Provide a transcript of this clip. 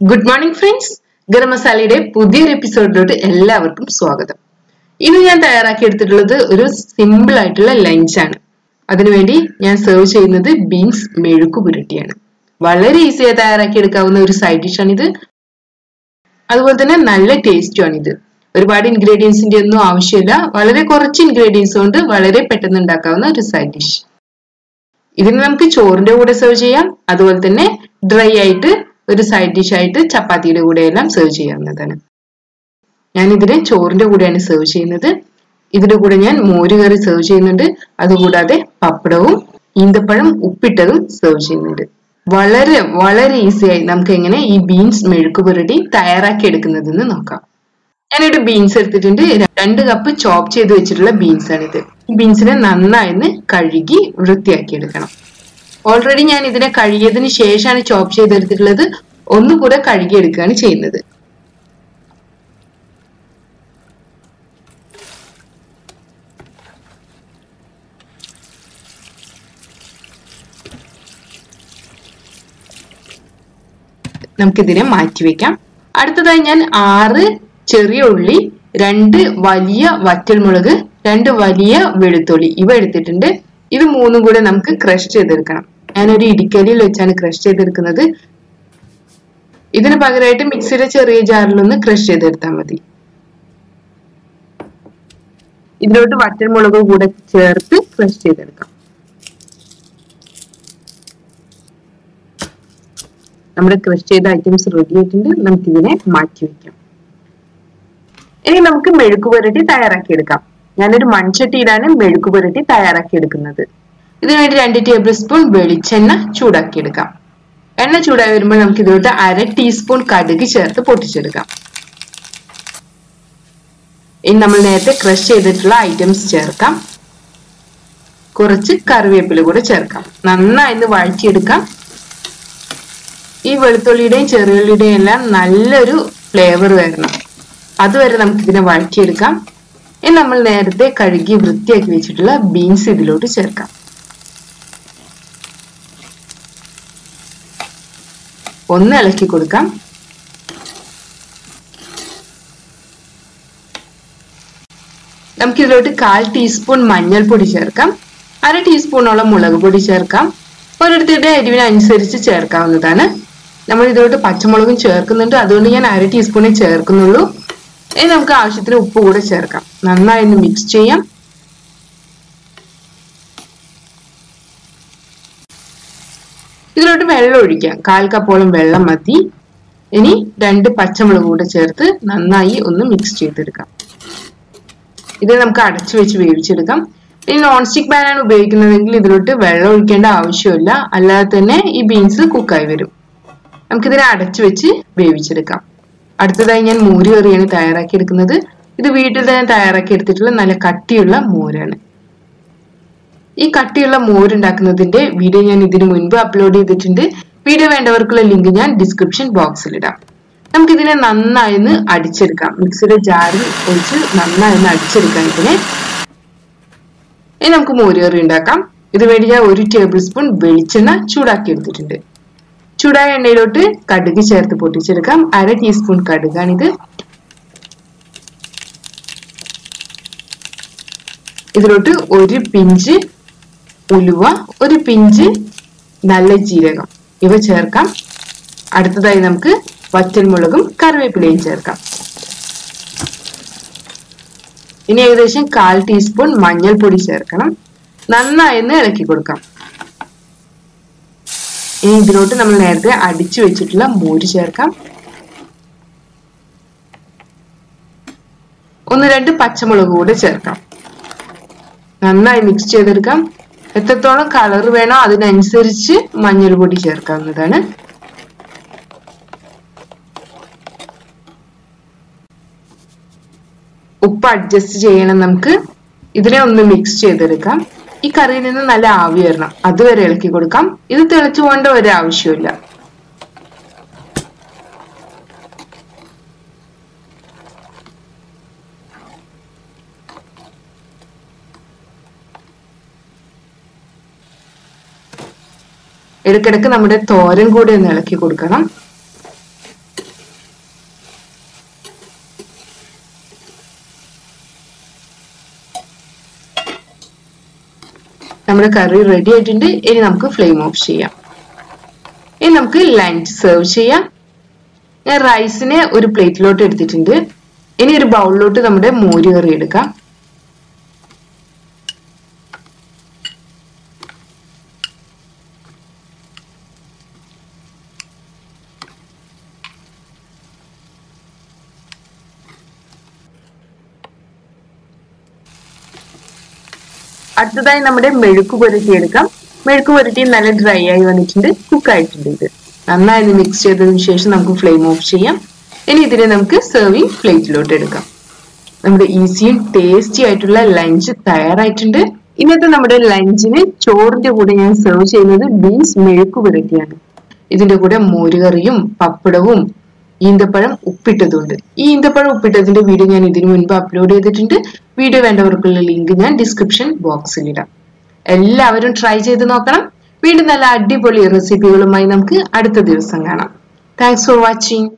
Good morning friends garam മസാലയുടെ പുതിയൊരു എപ്പിസോഡിലോട്ട് എല്ലാവർക്കും സ്വാഗതം. ഇന്ന് ഞാൻ തയ്യാറാക്കി എടുത്തിട്ടുള്ളത് ഒരു സിമ്പിൾ ആയിട്ടുള്ള ലഞ്ചാണ് അതിനുവേണ്ടി ഞാൻ സെർവ് ചെയ്യുന്നത് ബീൻസ് മെഴുക്ക് പുരട്ടിയാണ്. വളരെ ഈസിയായി തയ്യാറാക്കി എടുക്കാവുന്ന ഒരു സൈഡ് ഡിഷാണിത് അതുപോലെ തന്നെ നല്ല ടേസ്റ്റുമാണ് ഇത് ഒരുപാട് ഇൻഗ്രീഡിയൻസിന്റെ ഒന്നും ആവശ്യമില്ല. വളരെ കുറച്ച് ഇൻഗ്രീഡിയൻസ് കൊണ്ട് വളരെ പെട്ടെന്ന് ഉണ്ടാക്കാവുന്ന ഒരു സൈഡ് ഡിഷ് ഇതിന് നമുക്ക് ചോറിന്റെ കൂടെ സെർവ് ചെയ്യാം. അതുപോലെ തന്നെ ഡ്രൈ ആയിട്ട് ഒരു സൈഡ് ഡിഷ് ആയിട്ട് ചപ്പാത്തിയുടെ കൂടെ എല്ലാം സെർവ് ചെയ്യാവുന്നതാണ്. ഞാൻ ഇതിനെ ചോറിന്റെ കൂടെയാണ് സെർവ് ചെയ്യുന്നത്. ഇതിന്റെ കൂടെ ഞാൻ മോര് കറി സെർവ് ചെയ്യുന്നുണ്ട്. അതുകൂടാതെ പപ്പടവും ഈന്തപ്പഴം ഉപ്പിട്ടതും സെർവ് ചെയ്യുന്നുണ്ട്. വളരെ വളരെ ഈസിയായി നമുക്ക് എങ്ങനെ ഈ ബീൻസ് മെഴുക്ക് പുരട്ടി തയ്യാറാക്കി എടുക്കുന്നതെന്ന് നോക്കാം. ഞാനിവിടെ ബീൻസ് എടുത്തിട്ടുണ്ട്. രണ്ട് കപ്പ് ചോപ്പ് ചെയ്ത് വെച്ചിട്ടുള്ള ബീൻസ് ആണിത്. ബീൻസിനെ നന്നായി കഴുകി വൃത്തിയാക്കി എടുക്കണം ഓൾറെഡി ഞാൻ ഇതിനെ കഴുകിയതിന് ശേഷമാണ് ചോപ്പ് ചെയ്തെടുത്തിട്ടുള്ളത്. ഒന്നുകൂടെ കഴുകിയെടുക്കുകയാണ് ചെയ്യുന്നത്. നമുക്കിതിനെ മാറ്റിവെക്കാം അടുത്തതായി ഞാൻ ആറ് ചെറിയ ഉള്ളി രണ്ട് വലിയ വറ്റൽമുളക് രണ്ട് വലിയ വെളുത്തുള്ളി ഇവ എടുത്തിട്ടുണ്ട്. ഇത് മൂന്നും കൂടെ നമുക്ക് ക്രഷ് ചെയ്തെടുക്കണം. ഞാനൊരു ഇടിക്കലിയിൽ വെച്ചാണ് ക്രഷ് ചെയ്തെടുക്കുന്നത്. ഇതിന് പകരമായിട്ട് മിക്സിയുടെ ചെറിയ ജാറിലൊന്ന് ക്രഷ് ചെയ്തെടുത്താൽ മതി. ഇതിലോട്ട് വറ്റൽമുളക് കൂടെ ചേർത്ത് ക്രഷ് ചെയ്തെടുക്കാം. നമ്മുടെ ക്രഷ് ചെയ്ത ഐറ്റംസ് റെഡി ആയിട്ടുണ്ട്. നമുക്ക് ഇതിനെ മാറ്റി വെക്കാം. ഇനി നമുക്ക് മെഴുക്ക് പുരട്ടി തയ്യാറാക്കി എടുക്കാം ഞാനൊരു മൺചട്ടിയിലാണ് മെഴുക്ക് പുരട്ടി തയ്യാറാക്കി എടുക്കുന്നത് ഇതിനുവേണ്ടി രണ്ട് ടേബിൾ സ്പൂൺ വെളിച്ചെണ്ണ ചൂടാക്കി എടുക്കാം എണ്ണ ചൂടായി വരുമ്പോൾ നമുക്ക് ഇതിലോട്ട് അര ടീസ്പൂൺ കടുക് ചേർത്ത് പൊട്ടിച്ചെടുക്കാം. ഇനി നമ്മൾ നേരത്തെ ക്രഷ് ചെയ്തിട്ടുള്ള ഐറ്റംസ് ചേർക്കാം. കുറച്ച് കറിവേപ്പില കൂടെ ചേർക്കാം. നന്നായി ഒന്ന് വഴറ്റിയെടുക്കാം. ഈ വെളുത്തുള്ളിയുടെയും ചെറിയുള്ളിയുടെയും എല്ലാം നല്ലൊരു ഫ്ലേവർ വരണം. അതുവരെ നമുക്ക് ഇതിനെ വഴറ്റിയെടുക്കാം. ഇനി നമ്മൾ നേരത്തെ കഴുകി വൃത്തിയാക്കി വെച്ചിട്ടുള്ള ബീൻസ് ഇതിലോട്ട് ചേർക്കാം. ഒന്ന് ഇളക്കി കൊടുക്കാം. നമുക്കിതിലോട്ട് കാൽ ടീസ്പൂൺ മഞ്ഞൾപ്പൊടി ചേർക്കാം. അര ടീസ്പൂണോളം മുളക് പൊടി ചേർക്കാം. ഓരോരുത്തരുടെ എരിവിനനുസരിച്ച് ചേർക്കാവുന്നതാണ്. നമ്മൾ ഇതിലോട്ട് പച്ചമുളകും ചേർക്കുന്നുണ്ട്. അതുകൊണ്ട് ഞാൻ അര ടീസ്പൂണേ ചേർക്കുന്നുള്ളൂ. ഇനി നമുക്ക് ആവശ്യത്തിന് ഉപ്പ് കൂടെ ചേർക്കാം. നന്നായി ഒന്ന് മിക്സ് ചെയ്യാം. ഇതിലോട്ട് വെള്ളം ഒഴിക്കാം. കാൽ കപ്പോളം വെള്ളം മതി. ഇനി രണ്ട് പച്ചമുളക് കൂടെ ചേർത്ത് നന്നായി ഒന്ന് മിക്സ് ചെയ്തെടുക്കാം. ഇത് നമുക്ക് അടച്ചു വെച്ച് വേവിച്ചെടുക്കാം. ഇനി നോൺ സ്റ്റിക് പാനാണ് ഉപയോഗിക്കുന്നതെങ്കിൽ ഇതിലോട്ട് വെള്ളം ഒഴിക്കേണ്ട ആവശ്യമില്ല. അല്ലാതെ തന്നെ ഈ ബീൻസ് കുക്കായി വരും. നമുക്കിതിനെ അടച്ചു വെച്ച് വേവിച്ചെടുക്കാം. അടുത്തതായി ഞാൻ മോര് കറിയാണ് തയ്യാറാക്കി എടുക്കുന്നത് ഇത് വീട്ടിൽ തന്നെ തയ്യാറാക്കി എടുത്തിട്ടുള്ള നല്ല കട്ടിയുള്ള മോരാണ്. ഈ കട്ടിയുള്ള മോര് ഉണ്ടാക്കുന്നതിന്റെ വീഡിയോ ഞാൻ ഇതിനു മുൻപ് അപ്ലോഡ് ചെയ്തിട്ടുണ്ട്. വീഡിയോ വേണ്ടവർക്കുള്ള ലിങ്ക് ഞാൻ ഡിസ്ക്രിപ്ഷൻ ബോക്സിൽ ഇടാം. നമുക്ക് ഇതിനെ നന്നായി ഒന്ന് അടിച്ചെടുക്കാം. മിക്സിയുടെ ജാറിൽ ഒഴിച്ച് നന്നായി ഒന്ന് അടിച്ചെടുക്കാം ഇതിനെ. ഇനി നമുക്ക് മോര് കറി ഉണ്ടാക്കാം. ഇത് വേണ്ടി ഞാൻ ഒരു ടേബിൾ സ്പൂൺ വെളിച്ചെണ്ണ ചൂടാക്കി എടുത്തിട്ടുണ്ട്. ചൂടായ എണ്ണയിലോട്ട് കടുക് ചേർത്ത് പൊട്ടിച്ചെടുക്കാം. അര ടീസ്പൂൺ കടുകാണിത്. ഇതിലോട്ട് ഒരു പിഞ്ച് ഉലുവ ഒരു പിഞ്ച് നല്ല ജീരകം. ഇവ ചേർക്കാം. അടുത്തതായി നമുക്ക് വറ്റൽമുളകും കറിവേപ്പിലയും ചേർക്കാം. ഇനി ഏകദേശം കാൽ ടീസ്പൂൺ മഞ്ഞൾപ്പൊടി ചേർക്കണം. നന്നായി ഒന്ന് ഇളക്കി കൊടുക്കാം. ഇനി ഇതിലോട്ട് നമ്മൾ നേരത്തെ അടിച്ചു വെച്ചിട്ടുള്ള മോര് ചേർക്കാം. ഒന്ന് രണ്ട് പച്ചമുളക് കൂടെ ചേർക്കാം. നന്നായി മിക്സ് ചെയ്തെടുക്കാം. എത്രത്തോളം കളർ വേണോ അതിനനുസരിച്ച് മഞ്ഞൾ പൊടി ചേർക്കാവുന്നതാണ്. ഉപ്പ് അഡ്ജസ്റ്റ് ചെയ്യണം നമുക്ക്. ഇതിനെ ഒന്ന് മിക്സ് ചെയ്തെടുക്കാം. ഈ കറിയിൽ നിന്ന് നല്ല ആവി വരണം. അതുവരെ ഇളക്കി കൊടുക്കാം. ഇത് തിളച്ചു പോകേണ്ട ഒരു ആവശ്യമില്ല ഇടയ്ക്കിടയ്ക്ക് നമ്മുടെ തോരൻ കൂടി ഒന്ന് ഇളക്കി കൊടുക്കണം. നമ്മുടെ കറി റെഡി ആയിട്ടുണ്ട്. ഇനി നമുക്ക് ഫ്ലെയിം ഓഫ് ചെയ്യാം. ഇനി നമുക്ക് ലഞ്ച് സെർവ് ചെയ്യാം. ഞാൻ റൈസിനെ ഒരു പ്ലേറ്റിലോട്ട് എടുത്തിട്ടുണ്ട്. ഇനി ഒരു ബൗളിലോട്ട് നമ്മുടെ മോര് കറി എടുക്കാം. അടുത്തതായി നമ്മുടെ മെഴുക്ക് പുരട്ടി എടുക്കാം. മെഴുക്ക് പുരട്ടി നല്ല ഡ്രൈ ആയി വന്നിട്ടുണ്ട്. കുക്ക് ആയിട്ടുണ്ട് ഇത്. നന്നായി മിക്സ് ചെയ്തതിനു ശേഷം നമുക്ക് ഫ്ലെയിം ഓഫ് ചെയ്യാം. ഇനി ഇതിനെ നമുക്ക് സെർവിങ് പ്ലേറ്റിലോട്ട് എടുക്കാം. നമ്മുടെ ഈസിയും ടേസ്റ്റി ആയിട്ടുള്ള ലഞ്ച് തയ്യാറായിട്ടുണ്ട്. ഇന്നത്തെ നമ്മുടെ ലഞ്ചിന് ചോറിന്റെ കൂടെ ഞാൻ സെർവ് ചെയ്യുന്നത് ബീൻസ് മെഴുക്ക് പുരട്ടിയാണ്. ഇതിന്റെ കൂടെ മോരുകറിയും പപ്പടവും ഈന്തപ്പഴം ഉപ്പിട്ടതുണ്ട്. ഈ ഈന്തപ്പഴം ഉപ്പിട്ടതിന്റെ വീഡിയോ ഞാൻ ഇതിനു മുൻപ് അപ്ലോഡ് ചെയ്തിട്ടുണ്ട്. വീഡിയോ വേണ്ടവർക്കുള്ള ലിങ്ക് ഞാൻ ഡിസ്ക്രിപ്ഷൻ ബോക്സിൽ ഇടാം. എല്ലാവരും ട്രൈ ചെയ്ത് നോക്കണം. വീണ്ടും നല്ല അടിപൊളി റെസിപ്പികളുമായി നമുക്ക് അടുത്ത ദിവസം കാണാം. Thanks for watching